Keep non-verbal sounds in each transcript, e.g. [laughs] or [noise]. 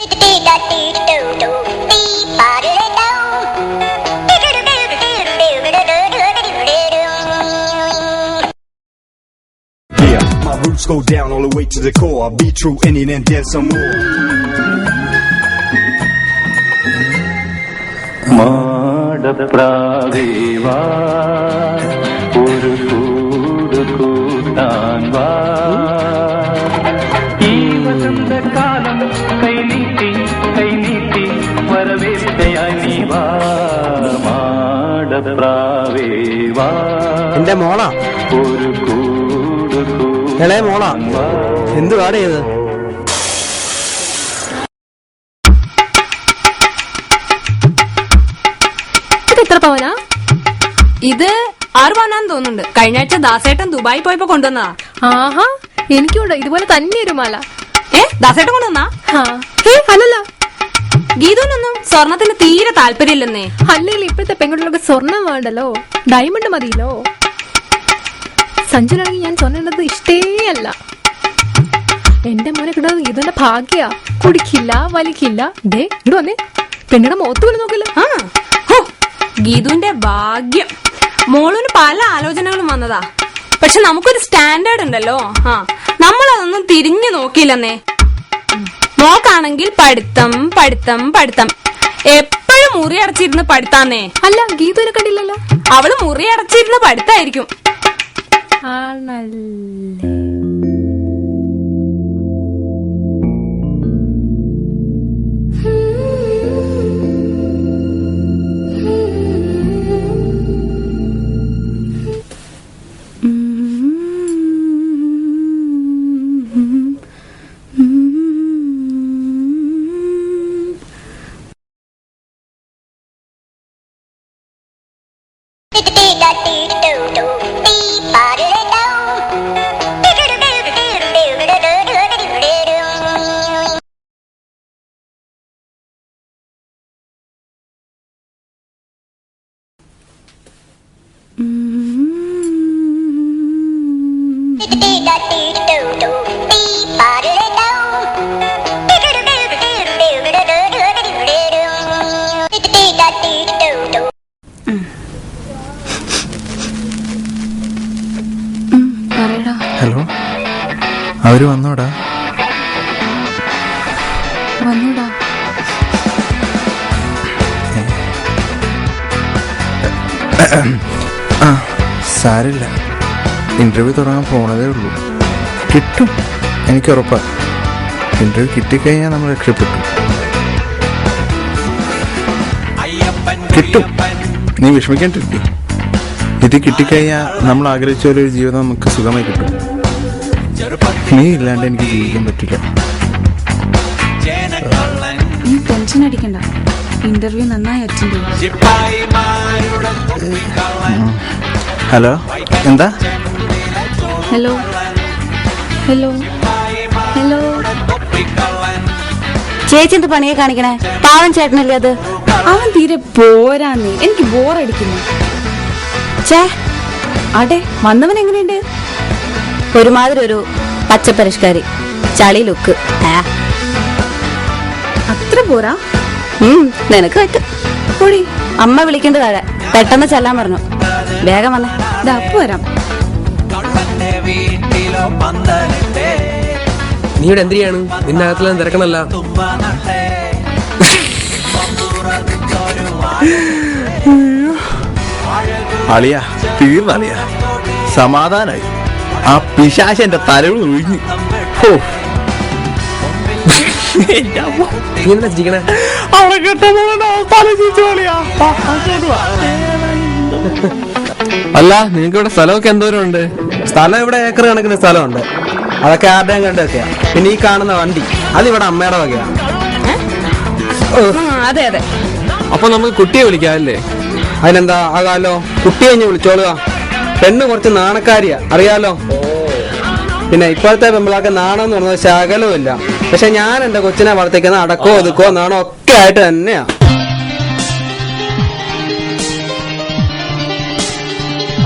Yeah, My roots go down all the way to the core. I'll be true, ending and then some more. ಮಾಡಪ್ರಾದೇವಾ എന്റെ മോളാ. ഒരു കൂട് ഇളയ മോളാ. എന്ത് പാടെ ചെയ്ത് ഇത് എത്ര പവനാ? ഇത് ആറ് പവനാന്ന് തോന്നുന്നുണ്ട്. കഴിഞ്ഞ ആഴ്ച ദാസേട്ടൻ ദുബായി പോയപ്പോ കൊണ്ടുവന്നാ ആഹാ എനിക്കുണ്ടോ ഇതുപോലെ തന്നെ ഒരു മാല. ഏ ദാസേട്ടൻ കൊണ്ടുവന്നാ? സ്വർണത്തിന് തീരെ താല്പര്യമില്ലെന്നേ. അല്ലെങ്കിൽ ഇപ്പോഴത്തെ പെൺകുട്ടികൾക്ക് സ്വർണം വേണ്ടല്ലോ? ഡയമണ്ട് മതിയല്ലോ? സഞ്ജുനാണെങ്കിൽ ഞാൻ സ്വർണം ഇടുന്നത് ഇഷ്ടേ അല്ല. എന്റെ മോനെ കിട്ടുന്നത് ഇതിന്റെ ഭാഗ്യ. കുടിക്കില്ല വലിക്കില്ല. ദേ ഇവിടെ വന്നേ. പെണ്ണിടെ മുഖത്ത് പോലും നോക്കില്ല. ആ. ഹോ, ഗീതുവിന്റെ ഭാഗ്യം. മോളിന് പല ആലോചനകളും വന്നതാ. പക്ഷെ നമുക്കൊരു സ്റ്റാൻഡേർഡ് ഉണ്ടല്ലോ. ആ നമ്മൾ അതൊന്നും തിരിഞ്ഞു നോക്കിയില്ലെന്നേ. നോക്കാണെങ്കിൽ പഠിത്തം പഠിത്തം പഠിത്തം. എപ്പോഴും മുറി അടച്ചിരുന്ന് പഠിത്താന്നേ അല്ല ഗീതുവിനെ കണ്ടില്ലല്ലോ. അവൾ മുറി അടച്ചിരുന്ന് പഠിത്തായിരിക്കും ആണല്ലേ ഹലോ. അവർ വന്നോടാ. വന്നൂടാ. ആ സാരില്ല ഇന്റർവ്യൂ തുടങ്ങാൻ പോണതേ ഉള്ളൂ. കിട്ടും. എനിക്ക് ഉറപ്പാണ് ഇന്റർവ്യൂ കിട്ടിക്കഴിഞ്ഞാൽ നമ്മൾ രക്ഷപ്പെട്ടു കിട്ടും. നീ വിഷമിക്കേണ്ടിരിക്കും. ഇത് കിട്ടിക്കഴിഞ്ഞാൽ നമ്മൾ ആഗ്രഹിച്ച ഒരു ജീവിതം നമുക്ക് സുഖമായി കിട്ടും. നീ ഇല്ലാണ്ട് എനിക്ക് ജീവിക്കാൻ പറ്റില്ല. നീ ടെൻഷൻ അടിക്കണ്ട. ഇന്റർവ്യൂ നന്നായി അറ്റൻഡ് ഹലോ? എന്താ? ഹലോ? ഹലോ ഹലോ ചേച്ചി എന്ത് പണിയെ കാണിക്കണേ? പാവൻ ചേട്ടനല്ലേ അത്? അവൻ തീരെ പോരാന്നേ എനിക്ക് ബോറടിക്കുന്നു. ചേ അടെ വന്നവൻ എങ്ങനെയുണ്ട്? ഒരുമാതിരി ഒരു പച്ചപ്പരിഷ്കാരി. ചളി ലുക്ക് അത്ര പോരാ നിനക്ക് പറ്റും. പൊടി. അമ്മ വിളിക്കേണ്ടതാഴ പെട്ടെന്ന് ചെല്ലാൻ പറഞ്ഞു. വേഗം വന്നേ. ഇതാ അപ്പ് വരാം. നീ ഇവിടെ എന്തിനാണ് നിന്റെ അകത്തുള്ള തിരക്കണല്ല. അളിയ തീർന്ന അളിയ. സമാധാനായി. ആ പിശാശ എന്റെ തലവ് ഒഴിഞ്ഞു. ഹോ. എന്റെ അമ്മ. നീ എന്താ അല്ല നിങ്ങൾക്ക് ഇവിടെ സ്ഥലമൊക്കെ എന്തോരം ഉണ്ട് സ്ഥലം ഇവിടെ ഏക്കർ കണക്കിന് സ്ഥലമുണ്ട്. അതൊക്കെ ആരുടെയും കണ്ടൊക്കെയാ. പിന്നെ ഈ കാണുന്ന വണ്ടി അതിവിടെ അമ്മയുടെ വകയാ. ഉം, അതെ അതെ. അപ്പൊ നമുക്ക് കുട്ടിയെ വിളിക്കാം അല്ലേ അതിനെന്താ ആകാലോ? കുട്ടിയെ ഞാൻ വിളിച്ചോളുക. പെണ്ണ് കുറച്ച് നാണക്കാരിയാ അറിയാലോ? പിന്നെ ഇപ്പോഴത്തെ പെമ്പിളാക്ക് നാണം എന്ന് പറയുന്നത് ശകലവും ഇല്ല. പക്ഷെ ഞാൻ എന്റെ കൊച്ചിനെ വളർത്തിക്കുന്ന അടക്കോ ഒതുക്കോ നാണോ ഒക്കെ ആയിട്ട് തന്നെയാ.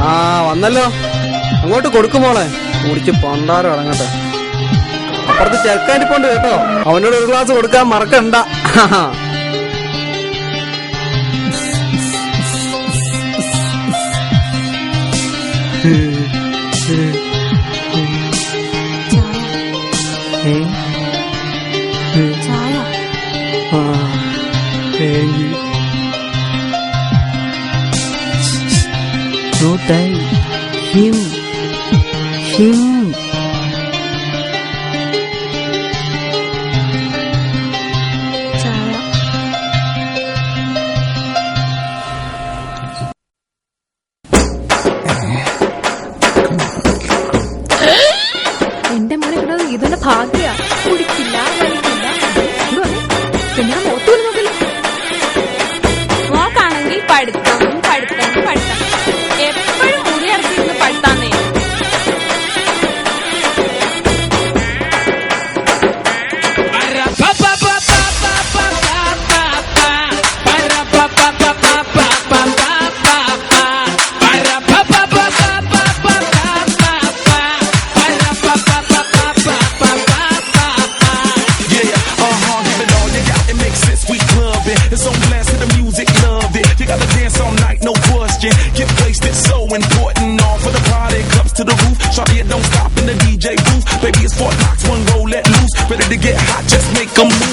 ആ വന്നല്ലോ. അങ്ങോട്ട് കൊടുക്കുമോളെ കുടിച്ച് പണ്ടാരം ഇറങ്ങട്ടെ. അപ്പുറത്ത് ചെറുക്കാനിപ്പോണ്ട് കേട്ടോ. അവനോട് ഒരു ഗ്ലാസ് കൊടുക്കാൻ മറക്കണ്ട. [laughs] So die. Him. Him. എന്റെ മോനെ കിട്ടുന്നത് ഭാഗ്യ como